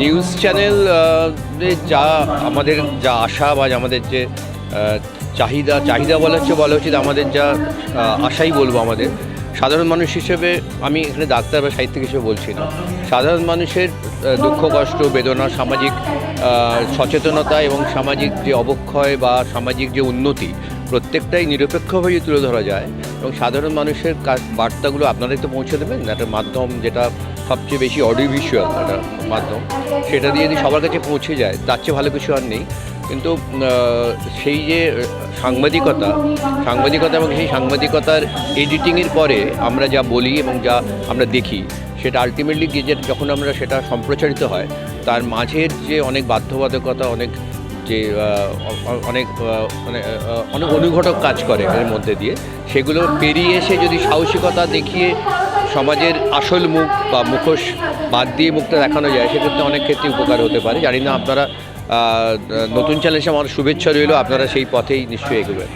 News channel যা আমাদের যা আশা বা আমাদের যে চাহিদা চাহিদা বলা হচ্ছে, বলা উচিত, আমাদের যা আশাই বলব আমাদের। সাধারণ মানুষ হিসেবে আমি এখানে ডাক্তার বা সাহিত্যিক হিসেবে বলছি না। সাধারণ মানুষের দুঃখ, কষ্ট, বেদনা, সামাজিক সচেতনতা এবং সামাজিক যে অবক্ষয় বা সামাজিক যে উন্নতি, প্রত্যেকটাই নিরপেক্ষভাবে তুলে ধরা যায়। এবং সাধারণ মানুষের বার্তাগুলো আপনারাই তো পৌঁছে দেবেন, একটা মাধ্যম যেটা সবচেয়ে বেশি অডিও ভিজুয়াল একটা মাধ্যম। সেটা দিয়ে যদি সবার কাছে পৌঁছে যায়, তার চেয়ে ভালো কিছু আর নেই। কিন্তু সেই যে সাংবাদিকতা সাংবাদিকতা এবং সেই সাংবাদিকতার এডিটিংয়ের পরে আমরা যা বলি এবং যা আমরা দেখি, সেটা আলটিমেটলি গিয়ে যখন আমরা সেটা সম্প্রচারিত হয়, তার মাঝের যে অনেক বাধ্যবাধকতা, অনেক যে অনেক মানে অনেক অনুঘটক কাজ করে এর মধ্যে দিয়ে, সেগুলো পেরিয়ে এসে যদি সাহসিকতা দেখিয়ে সমাজের আসল মুখ বা মুখোশ বাদ দিয়ে মুখটা দেখানো যায়, সেক্ষেত্রে অনেক ক্ষেত্রে উপকার হতে পারে। জানি না আপনারা নতুন চ্যালেঞ্জে আমার শুভেচ্ছা রইল, আপনারা সেই পথেই নিশ্চয়ই এগোবেন।